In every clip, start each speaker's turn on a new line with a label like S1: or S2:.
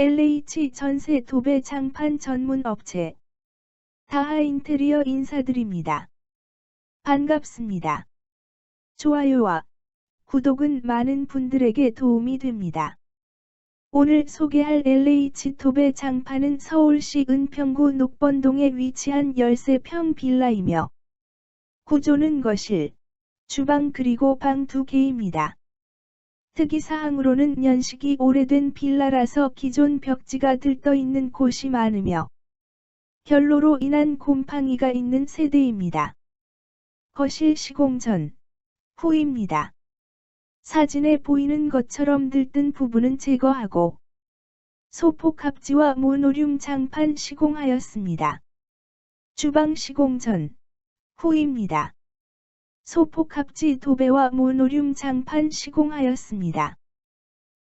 S1: LH 전세 도배 장판 전문 업체 다하 인테리어 인사드립니다. 반갑습니다. 좋아요와 구독은 많은 분들에게 도움이 됩니다. 오늘 소개할 LH 도배 장판은 서울시 은평구 녹번동에 위치한 13평 빌라이며 구조는 거실, 주방 그리고 방두 개입니다. 특이사항으로는 연식이 오래된 빌라라서 기존 벽지가 들떠 있는 곳이 많으며 결로로 인한 곰팡이가 있는 세대입니다. 거실 시공 전, 후입니다. 사진에 보이는 것처럼 들뜬 부분은 제거하고 소폭 합지와 모노륨 장판 시공하였습니다. 주방 시공 전, 후입니다. 소폭 합지 도배와 모노륨 장판 시공하였습니다.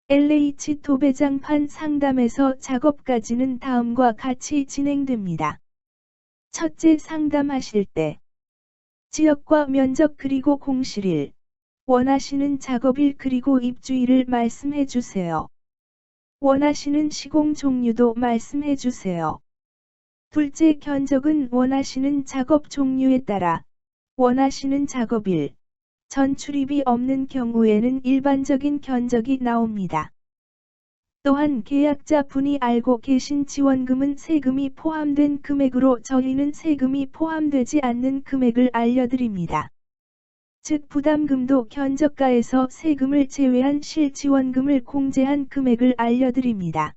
S1: LH 도배 장판 상담에서 작업까지는 다음과 같이 진행됩니다. 첫째 상담하실 때 지역과 면적 그리고 공실일, 원하시는 작업일 그리고 입주일을 말씀해 주세요. 원하시는 시공 종류도 말씀해 주세요. 둘째 견적은 원하시는 작업 종류에 따라 원하시는 작업일, 전출입이 없는 경우에는 일반적인 견적이 나옵니다. 또한 계약자 분이 알고 계신 지원금은 세금이 포함된 금액으로 저희는 세금이 포함되지 않는 금액을 알려드립니다. 즉 부담금도 견적가에서 세금을 제외한 실지원금을 공제한 금액을 알려드립니다.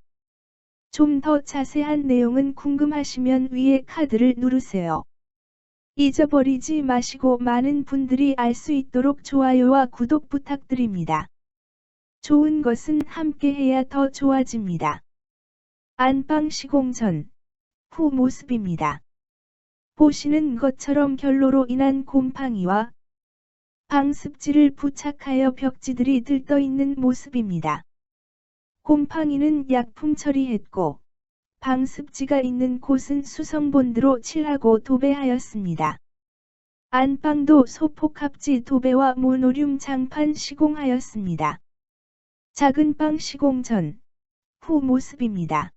S1: 좀 더 자세한 내용은 궁금하시면 위에 카드를 누르세요. 잊어버리지 마시고 많은 분들이 알 수 있도록 좋아요와 구독 부탁드립니다. 좋은 것은 함께 해야 더 좋아집니다. 안방 시공 전, 후 모습입니다. 보시는 것처럼 결로로 인한 곰팡이와 방습지를 부착하여 벽지들이 들떠 있는 모습입니다. 곰팡이는 약품 처리했고, 방습지가 있는 곳은 수성본드로 칠하고 도배하였습니다. 안방도 소폭합지 도배와 모노륨 장판 시공하였습니다. 작은 방 시공 전, 후 모습입니다.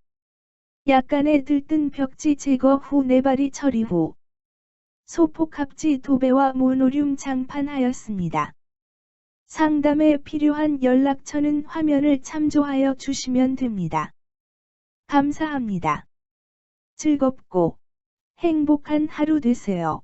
S1: 약간의 들뜬 벽지 제거 후 네발이 처리 후 소폭합지 도배와 모노륨 장판하였습니다. 상담에 필요한 연락처는 화면을 참조하여 주시면 됩니다. 감사합니다. 즐겁고 행복한 하루 되세요.